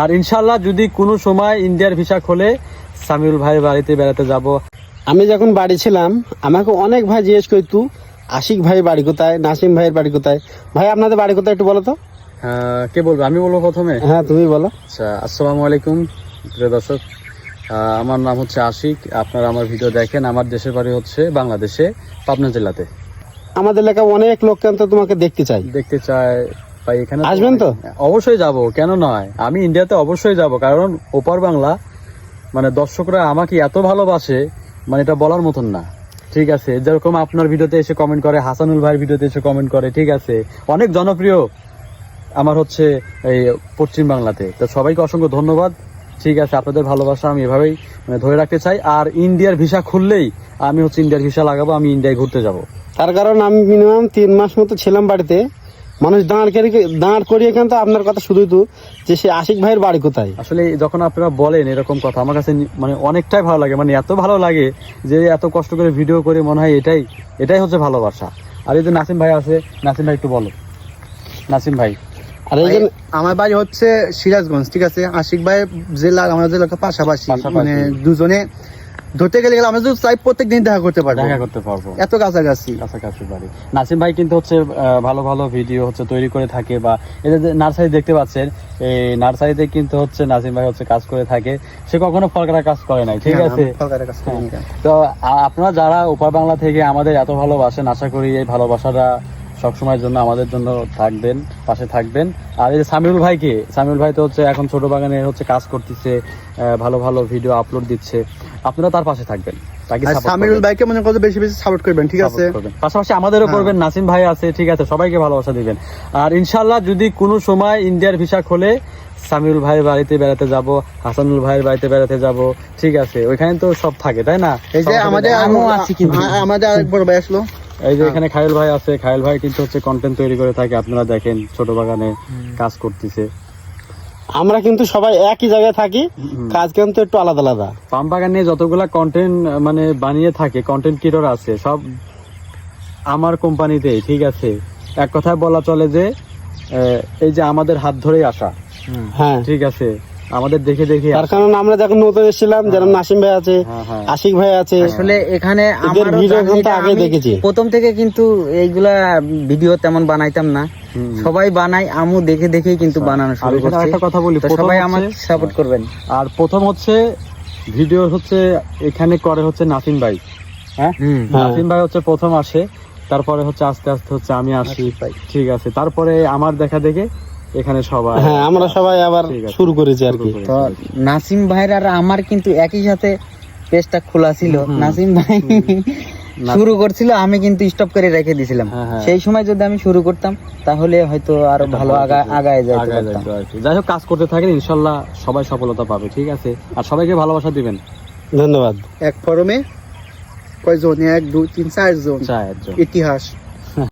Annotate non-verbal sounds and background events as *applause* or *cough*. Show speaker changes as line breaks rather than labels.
আর ইনশাল্লাহ যদি কোনো সময় ইন্ডিয়ার ভিসা খোলে সামিউল ভাই বাড়িতে বেড়াতে যাব।
আমি যখন বাড়ি ছিলাম আমাকে অনেক ভাই জিজ্ঞেস করতু আশিক ভাই বাড়ি কোথায়? নাসিম ভাইয়ের বাড়ি কোথায়? ভাই আপনাদের বাড়ি কোথায় একটু বলো তো।
কে বলব? আমি বলব প্রথমে?
হ্যাঁ তুমি বলো।
আচ্ছা আসসালামু আলাইকুম প্রিয় দর্শক। আমার নাম হচ্ছে আশিক। আপনারা আমার ভিডিও দেখেন। আমার দেশের বাড়ি হচ্ছে বাংলাদেশে পাবনা জেলাতে।
আমাদের এলাকায় অনেক লোক কিন্তু তোমাকে দেখতে চাই
দেখতে চাই ভাই এখানে
আসবেন তো?
অবশ্যই যাব কেন নয়? আমি ইন্ডিয়াতে অবশ্যই যাব কারণ ওপার বাংলা মানে দর্শকরা আমাকে এত ভালোবাসে মানে এটা বলার মতন না। ঠিক আছে যেরকম আপনার ভিডিওতে এসে কমেন্ট করে হাসানুল ভাইয়ের ভিডিওতে এসে কমেন্ট করে ঠিক আছে। অনেক জনপ্রিয় আমার হচ্ছে এই পশ্চিম বাংলাতে। তো সবাইকে অসংখ্য ধন্যবাদ। ঠিক আছে আপনাদের ভালোবাসা আমি এভাবেই মানে ধরে রাখতে চাই। আর ইন্ডিয়ার ভিসা খুললেই আমি হচ্ছে ইন্ডিয়ার ভিসা লাগাবো আমি ইন্ডিয়ায় ঘুরতে যাব।
তার কারণ আমি মিনিমাম তিন মাস মতো ছিলাম বাড়িতে। মানুষ দাঁড় করে দাঁড় করিয়ে কেন তো আপনার কথা শুধুই তো যে সে আশিক ভাইয়ের বাড়ি কোথায়?
আসলে যখন আপনারা বলেন এরকম কথা, আমার কাছে মানে অনেকটাই ভালো লাগে মানে এত ভালো লাগে যে এত কষ্ট করে ভিডিও করে মনে হয় এটাই এটাই হচ্ছে ভালোবাসা। আর এই যে নাসিম ভাই আছে, নাসিম ভাই একটু বলো। নাসিম ভাই।
আর এই
আমার বাড়ি হচ্ছে সিরাজগঞ্জ ঠিক আছে? আশিক ভাই জেলা পাশাপাশি। মানে দুজনে ধরতে গেলে আমরা যদি প্রত্যেক দিন দেখা করতে পারব।
দেখা করতে পারব।
এত কাছাকাছি।
কাছাকাছি বাড়ি। নাসিম ভাই কিন্তু হচ্ছে ভালো ভালো ভিডিও হচ্ছে তৈরি করে থাকে বা যে নার্সারি দেখতে পাচ্ছেন এই নার্সারিতে কিন্তু হচ্ছে নাসিম ভাই হচ্ছে কাজ করে থাকে। সে কখনো ফলকারা কাজ করে নাই ঠিক
হ্যাঁ,
আছে?
কাছে
তো আপনারা যারা উপর বাংলা থেকে আমাদের এত ভালোবাসেন আশা করি এই ভালোবাসাটা সবসময়ের জন্য আমাদের জন্য থাকবেন পাশে থাকবেন। আর এই যে সামিউল ভাইকে সামিউল ভাই তো হচ্ছে এখন ছোট বাগানে হচ্ছে কাজ করতেছে ভালো ভালো ভিডিও আপলোড দিচ্ছে। আপনারা তার পাশে থাকবেন তাকে
আর
support
সামিরুল
করবেন।
ভাইকে মনে করো বেশি বেশি সাপোর্ট করবেন ঠিক আছে?
পাশাপাশি আমাদেরও
হ্যাঁ।
করবেন নাসিম ভাই আছে ঠিক আছে সবাইকে ভালোবাসা দিবেন। আর ইনশাল্লাহ যদি কোনো সময় ইন্ডিয়ার ভিসা খোলে সামিউল ভাইয়ের বাড়িতে বেড়াতে যাব হাসানুল ভাইয়ের বাড়িতে বেড়াতে যাব ঠিক আছে ওইখানে তো সব থাকে তাই না?
এই যে আমাদের আমাদের আরেক বড় ভাই আসলো।
এই যে এখানে খায়ল ভাই আছে খায়ল ভাই কিন্তু হচ্ছে কন্টেন্ট তৈরি করে থাকে আপনারা দেখেন ছোট বাগানে কাজ করতেছে।
আমরা কিন্তু সবাই একই জায়গায় থাকি কাজ কিন্তু একটু আলাদা আলাদা।
পাম বাগান যতগুলা কন্টেন্ট মানে বানিয়ে থাকে কন্টেন্ট ক্রিয়েটর আছে সব আমার কোম্পানিতে ঠিক আছে? এক কথায় বলা চলে যে এই যে আমাদের হাত ধরেই আসা।
হ্যাঁ।
ঠিক আছে? আমাদের দেখে দেখে
তার কারণ আমরা যখন নতুন এসেছিলাম যেরকম নাসিম ভাই আছে
হ্যাঁ, হ্যাঁ।
আশিক ভাই আছে
আসলে এখানে
এদের ভিডিও কিন্তু আগে দেখেছি।
প্রথম থেকে কিন্তু এইগুলা ভিডিও তেমন বানাইতাম না। সবাই বানাই আমু দেখে দেখেই কিন্তু বানানো
আর
শুরু করছি।
একটা কথা বলি প্রথম
সবাই
হচ্ছে-
আমাকে সাপোর্ট করবেন।
আর প্রথম হচ্ছে ভিডিও হচ্ছে এখানে করে হচ্ছে নাসিম ভাই। হ্যাঁ?
হ্যাঁ।
নাসিম ভাই হচ্ছে প্রথম আসে তারপরে হচ্ছে আস্তে আস্তে হচ্ছে আমি আসি। ঠিক আছে তারপরে আমার দেখা দেখে এখানে সবাই
হ্যাঁ আমরা সবাই আবার শুরু করেছি আর কি।
তো নাসিম ভাইয়ের আর আমার কিন্তু একই সাথে পেজটা খোলা ছিল। নাসিম ভাই *laughs* শুরু করছিল আমি কিন্তু স্টপ করে রেখে দিয়েছিলাম
হ্যাঁ, হ্যাঁ।
সেই সময় যদি আমি শুরু করতাম তাহলে হয়তো আরও ভালো আগা আগায়
কি। যাই হোক কাজ করতে থাকেন ইনশাল্লাহ সবাই সফলতা পাবে ঠিক আছে? আর সবাইকে ভালোবাসা দিবেন।
ধন্যবাদ।
এক ফরমে কয়জন? এক দুই তিন চারজন?
চায় একজন
ইতিহাস।